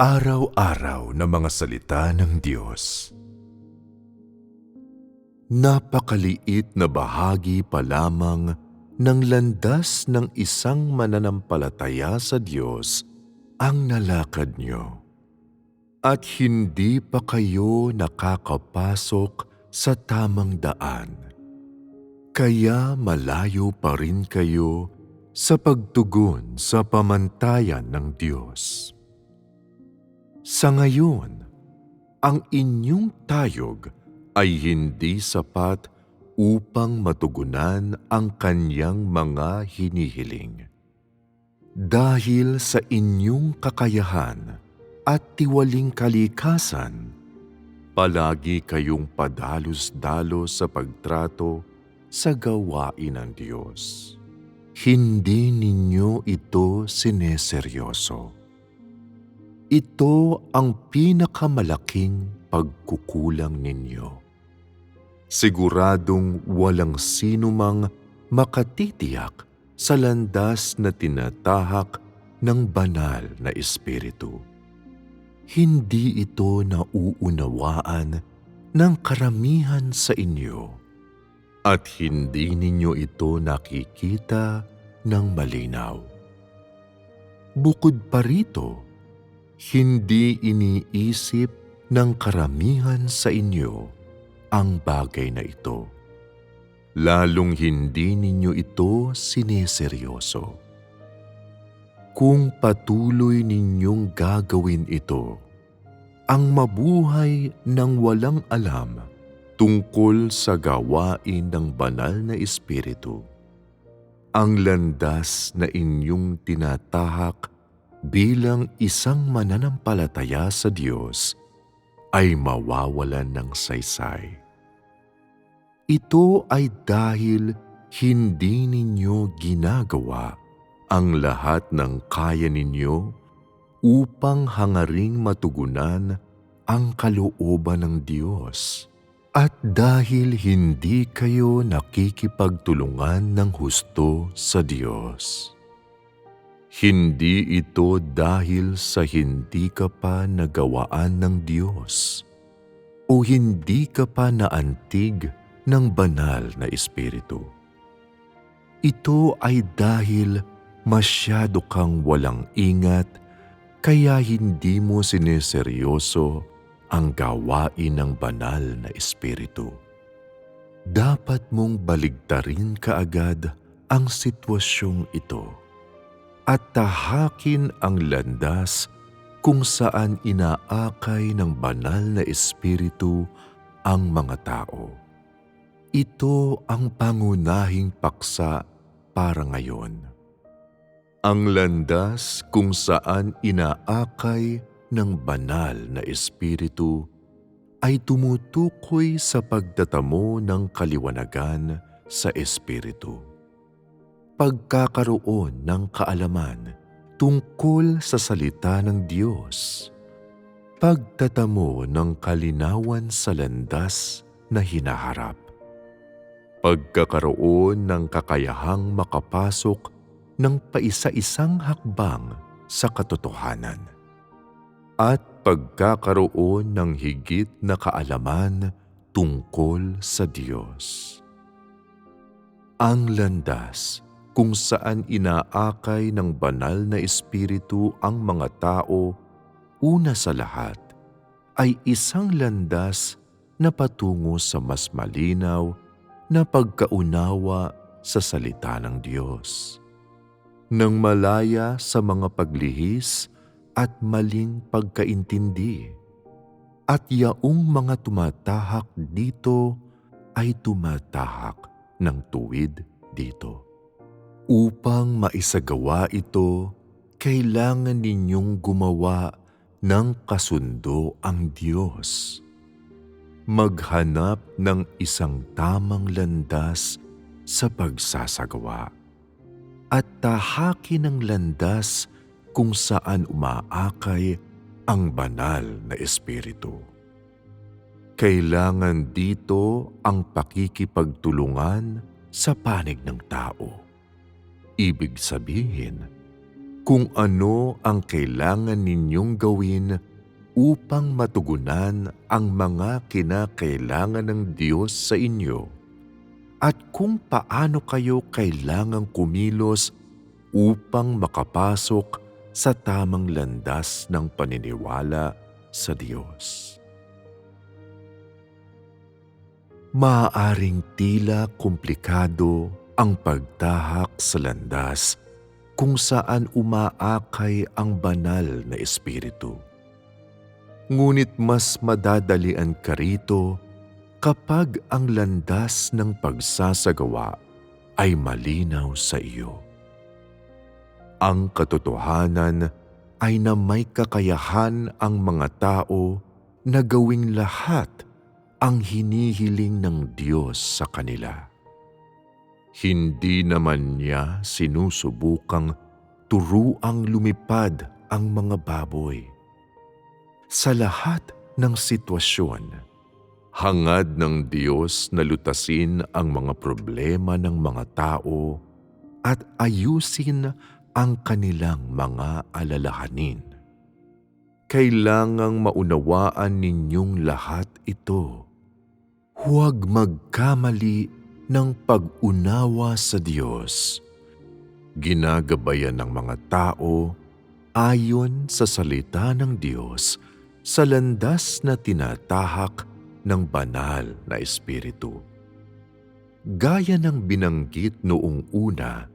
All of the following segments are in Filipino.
Araw-araw na mga salita ng Diyos. Napakaliit na bahagi pa lamang ng landas ng isang mananampalataya sa Diyos ang nalakad nyo. At hindi pa kayo nakakapasok sa tamang daan. Kaya malayo pa rin kayo sa pagtugon sa pamantayan ng Diyos. Sa ngayon, ang inyong tayog ay hindi sapat upang matugunan ang kanyang mga hinihiling. Dahil sa inyong kakayahan at tiwaling kalikasan, palagi kayong padalos-dalos sa pagtrato sa gawain ng Diyos. Hindi ninyo ito sineseryoso. Ito ang pinakamalaking pagkukulang ninyo. Siguradong walang sino mang makatitiyak sa landas na tinatahak ng banal na espiritu. Hindi ito nauunawaan ng karamihan sa inyo at hindi ninyo ito nakikita ng malinaw. Bukod pa rito, hindi iniisip ng karamihan sa inyo ang bagay na ito. Lalong hindi ninyo ito sineseryoso. Kung patuloy ninyong gagawin ito, ang mabuhay ng walang alam tungkol sa gawain ng banal na espiritu, ang landas na inyong tinatahak bilang isang mananampalataya sa Diyos ay mawawalan ng saysay. Ito ay dahil hindi ninyo ginagawa ang lahat ng kaya ninyo upang hangaring matugunan ang kalooban ng Diyos. At dahil hindi kayo nakikipagtulungan ng husto sa Diyos. Hindi ito dahil sa hindi ka pa nagawaan ng Diyos o hindi ka pa naantig ng banal na Espiritu. Ito ay dahil masyado kang walang ingat kaya hindi mo sineseryoso ang gawain ng banal na Espiritu. Dapat mong baligtarin kaagad ang sitwasyong ito at tahakin ang landas kung saan inaakay ng banal na espiritu ang mga tao. Ito ang pangunahing paksa para ngayon. Ang landas kung saan inaakay ng banal na espiritu ay tumutukoy sa pagtatamo ng kaliwanagan sa espiritu pagkakaroon ng kaalaman tungkol sa salita ng Diyos, pagtatamo ng kalinawan sa landas na hinaharap, pagkakaroon ng kakayahang makapasok ng paisa-isang hakbang sa katotohanan, at pagkakaroon ng higit na kaalaman tungkol sa Diyos. Ang landas kung saan inaakay ng banal na espiritu ang mga tao, una sa lahat ay isang landas na patungo sa mas malinaw na pagkaunawa sa salita ng Diyos. Nang malaya sa mga paglihis at maling pagkaintindi, at yaong mga tumatahak dito ay tumatahak ng tuwid dito. Upang maisagawa ito, kailangan ninyong gumawa ng kasundo ang Diyos. Maghanap ng isang tamang landas sa pagsasagawa at tahakin ang landas kung saan umaakay ang banal na Espiritu. Kailangan dito ang pakikipagtulungan sa panig ng tao Ibig sabihin, kung ano ang kailangan ninyong gawin upang matugunan ang mga kinakailangan ng Diyos sa inyo at kung paano kayo kailangang kumilos upang makapasok sa tamang landas ng paniniwala sa Diyos. Maaaring tila komplikado ang pagtahak sa landas kung saan umaakay ang banal na espiritu. Ngunit mas madadalian ka rito kapag ang landas ng pagsasagawa ay malinaw sa iyo. Ang katotohanan ay na may kakayahan ang mga tao na gawing lahat ang hinihiling ng Diyos sa kanila. Hindi naman niya sinusubukang turuang lumipad ang mga baboy. Sa lahat ng sitwasyon, hangad ng Diyos na lutasin ang mga problema ng mga tao at ayusin ang kanilang mga alalahanin. Kailangang maunawaan ninyong lahat ito. Huwag magkamali ng pag-unawa sa Diyos. Ginagabayan ng mga tao ayon sa salita ng Diyos sa landas na tinatahak ng banal na Espiritu. Gaya ng binanggit noong una,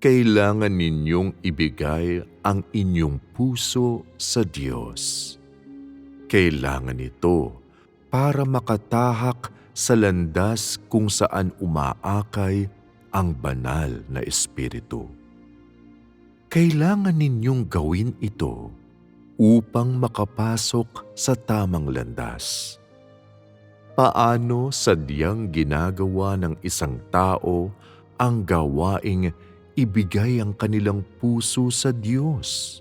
kailangan ninyong ibigay ang inyong puso sa Diyos. Kailangan ito para makatahak sa landas kung saan umaakay ang banal na espiritu. Kailangan ninyong gawin ito upang makapasok sa tamang landas. Paano sadyang ginagawa ng isang tao ang gawaing ibigay ang kanilang puso sa Diyos?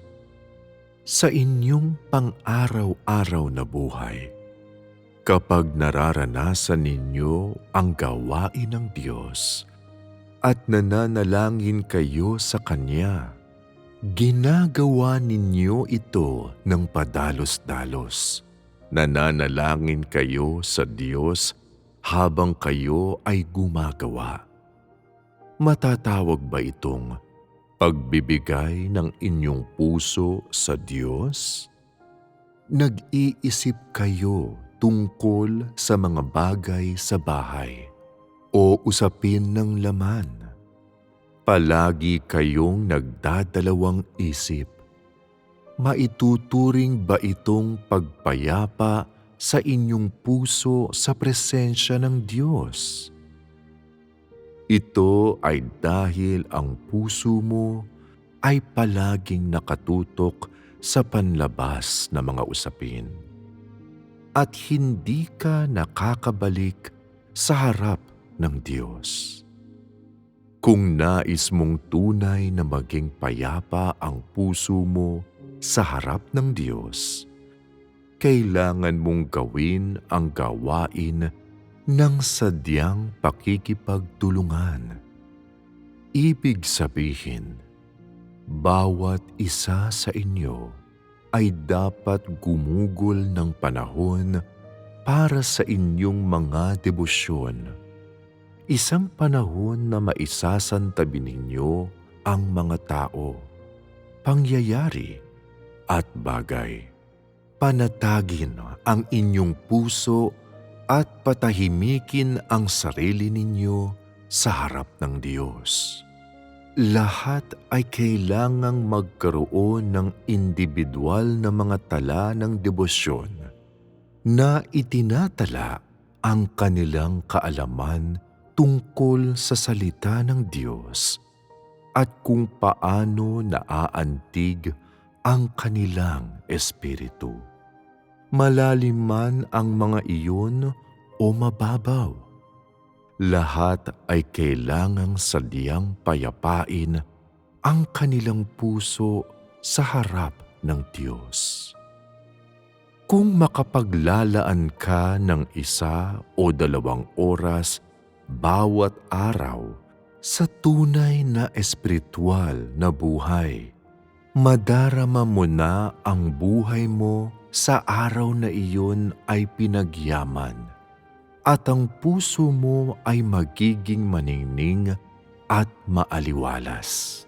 Sa inyong pang-araw-araw na buhay Kapag nararanasan ninyo ang gawain ng Diyos at nananalangin kayo sa Kanya, ginagawa ninyo ito ng padalos-dalos. Nananalangin kayo sa Diyos habang kayo ay gumagawa. Matatawag ba itong pagbibigay ng inyong puso sa Diyos? Nag-iisip kayo tungkol sa mga bagay sa bahay o usapin ng laman. Palagi kayong nagdadalawang isip. Maituturing ba itong pagpayapa sa inyong puso sa presensya ng Diyos? Ito ay dahil ang puso mo ay palaging nakatutok sa panlabas na mga usapin at hindi ka nakakabalik sa harap ng Diyos. Kung nais mong tunay na maging payapa ang puso mo sa harap ng Diyos, kailangan mong gawin ang gawain ng sadyang pakikipagtulungan. Ibig sabihin, bawat isa sa inyo ay dapat gumugol ng panahon para sa inyong mga debosyon. Isang panahon na maisasantabi ninyo ang mga tao, pangyayari at bagay. Panatagin ang inyong puso at patahimikin ang sarili ninyo sa harap ng Diyos lahat ay kailangang magkaroon ng individual na mga tala ng debosyon na itinatala ang kanilang kaalaman tungkol sa salita ng Diyos at kung paano naaantig ang kanilang espiritu. Malalim man ang mga iyon o mababaw lahat ay kailangang sadyang payapain ang kanilang puso sa harap ng Diyos. Kung makapaglalaan ka ng isa o dalawang oras bawat araw sa tunay na espiritual na buhay, madarama mo na ang buhay mo sa araw na iyon ay pinagyaman at ang puso mo ay magiging maningning at maaliwalas.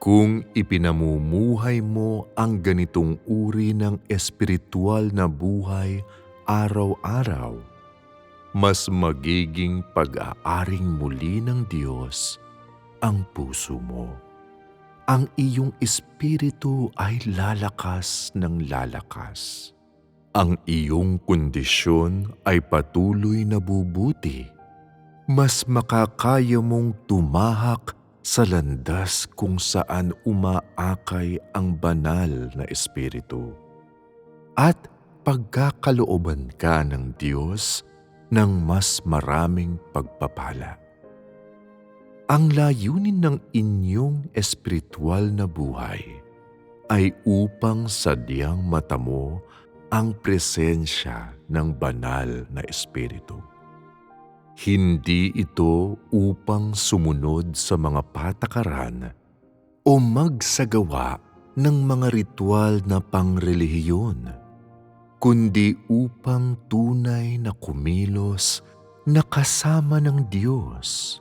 Kung ipinamumuhay mo ang ganitong uri ng espiritual na buhay araw-araw, mas magiging pag-aaring muli ng Diyos ang puso mo. Ang iyong espiritu ay lalakas ng lalakas. Ang iyong kondisyon ay patuloy na bubuti. Mas makakaya mong tumahak sa landas kung saan umaakay ang banal na espiritu. At pagkakalooban ka ng Diyos ng mas maraming pagpapala. Ang layunin ng inyong espiritual na buhay ay upang sadyang matamo ang presensya ng banal na espiritu. Hindi ito upang sumunod sa mga patakaran o magsagawa ng mga ritual na pangrelihiyon, kundi upang tunay na kumilos na kasama ng Diyos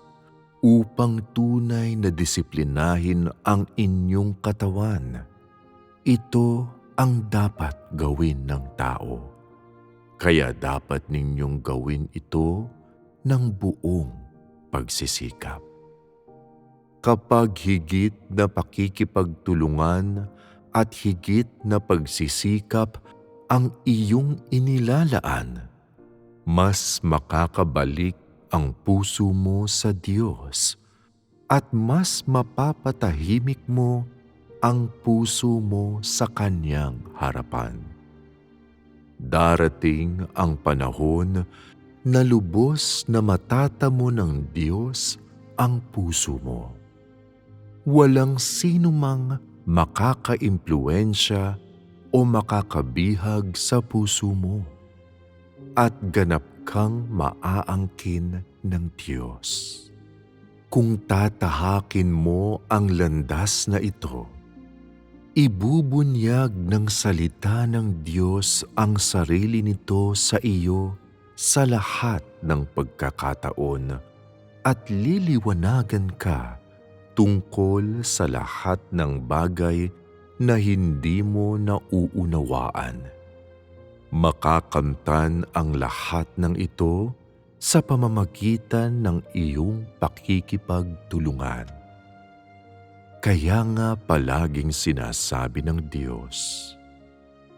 upang tunay na disiplinahin ang inyong katawan. Ito ang dapat gawin ng tao. Kaya dapat ninyong gawin ito ng buong pagsisikap. Kapag higit na pakikipagtulungan at higit na pagsisikap ang iyong inilalaan, mas makakabalik ang puso mo sa Diyos at mas mapapatahimik mo ang puso mo sa Kanyang harapan. Darating ang panahon na lubos na matatamo ng Diyos ang puso mo. Walang sino mang makakaimpluensya o makakabihag sa puso mo at ganap kang maaangkin ng Diyos. Kung tatahakin mo ang landas na ito, ibubunyag ng salita ng Diyos ang sarili nito sa iyo sa lahat ng pagkakataon at liliwanagan ka tungkol sa lahat ng bagay na hindi mo nauunawaan makakamtan ang lahat ng ito sa pamamagitan ng iyong pakikipagtulungan. Kaya nga palaging sinasabi ng Diyos,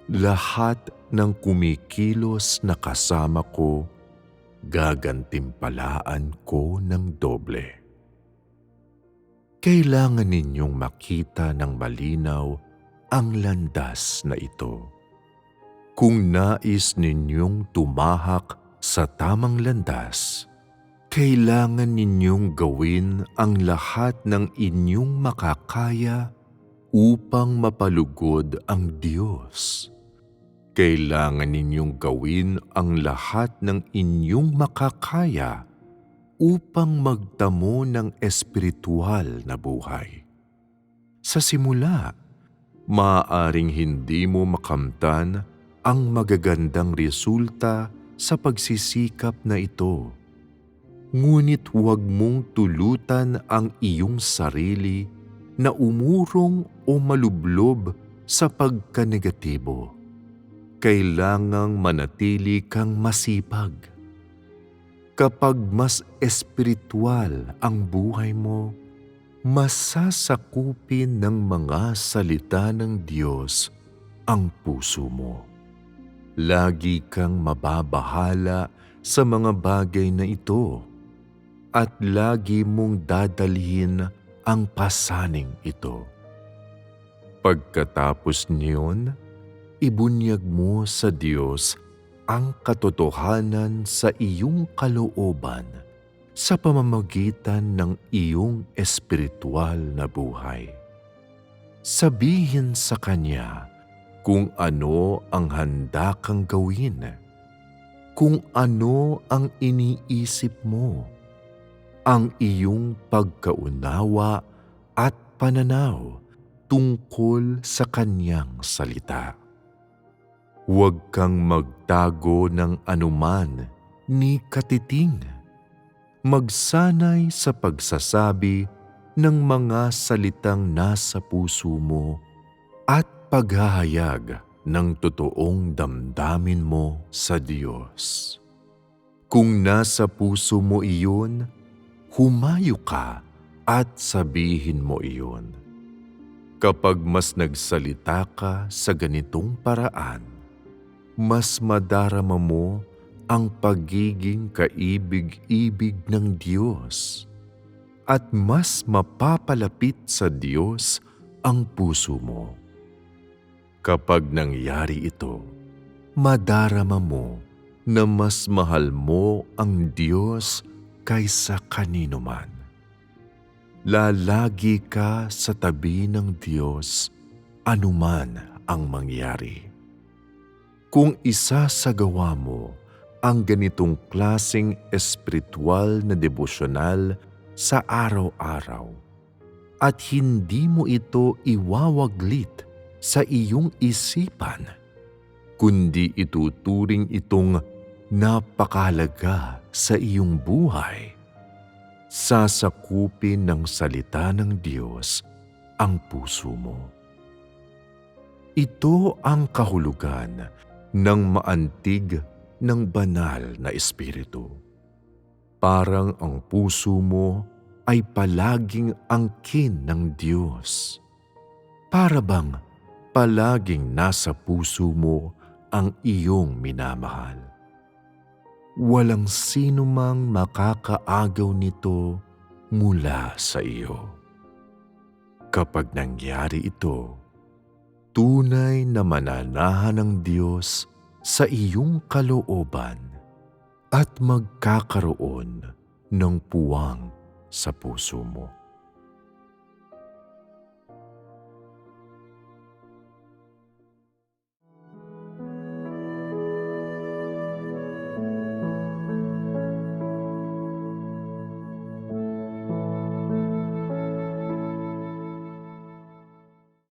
lahat ng kumikilos na kasama ko, gagantimpalaan ko ng doble. Kailangan ninyong makita ng malinaw ang landas na ito kung nais ninyong tumahak sa tamang landas, kailangan ninyong gawin ang lahat ng inyong makakaya upang mapalugod ang Diyos. Kailangan ninyong gawin ang lahat ng inyong makakaya upang magtamo ng espiritual na buhay. Sa simula, maaaring hindi mo makamtan ang magagandang resulta sa pagsisikap na ito. Ngunit huwag mong tulutan ang iyong sarili na umurong o malublob sa pagkanegatibo. Kailangang manatili kang masipag. Kapag mas espiritual ang buhay mo, masasakupin ng mga salita ng Diyos ang puso mo. Lagi kang mababahala sa mga bagay na ito at lagi mong dadalhin ang pasaning ito. Pagkatapos niyon, ibunyag mo sa Diyos ang katotohanan sa iyong kalooban sa pamamagitan ng iyong espiritual na buhay. Sabihin sa Kanya, kung ano ang handa kang gawin, kung ano ang iniisip mo, ang iyong pagkaunawa at pananaw tungkol sa kanyang salita. Huwag kang magtago ng anuman ni katiting. Magsanay sa pagsasabi ng mga salitang nasa puso mo at paghahayag ng totoong damdamin mo sa Diyos. Kung nasa puso mo iyon, humayo ka at sabihin mo iyon. Kapag mas nagsalita ka sa ganitong paraan, mas madarama mo ang pagiging kaibig-ibig ng Diyos at mas mapapalapit sa Diyos ang puso mo. Kapag nangyari ito, madarama mo na mas mahal mo ang Diyos kaysa kanino man. Lalagi ka sa tabi ng Diyos anuman ang mangyari. Kung isasagawa mo ang ganitong klasing espiritual na devosyonal sa araw-araw at hindi mo ito iwawaglit sa iyong isipan, kundi ituturing itong napakahalaga sa iyong buhay. Sasakupin ng salita ng Diyos ang puso mo. Ito ang kahulugan ng maantig ng banal na espiritu. Parang ang puso mo ay palaging angkin ng Diyos. Para bang palaging nasa puso mo ang iyong minamahal. Walang sino mang makakaagaw nito mula sa iyo. Kapag nangyari ito, tunay na mananahan ng Diyos sa iyong kalooban at magkakaroon ng puwang sa puso mo.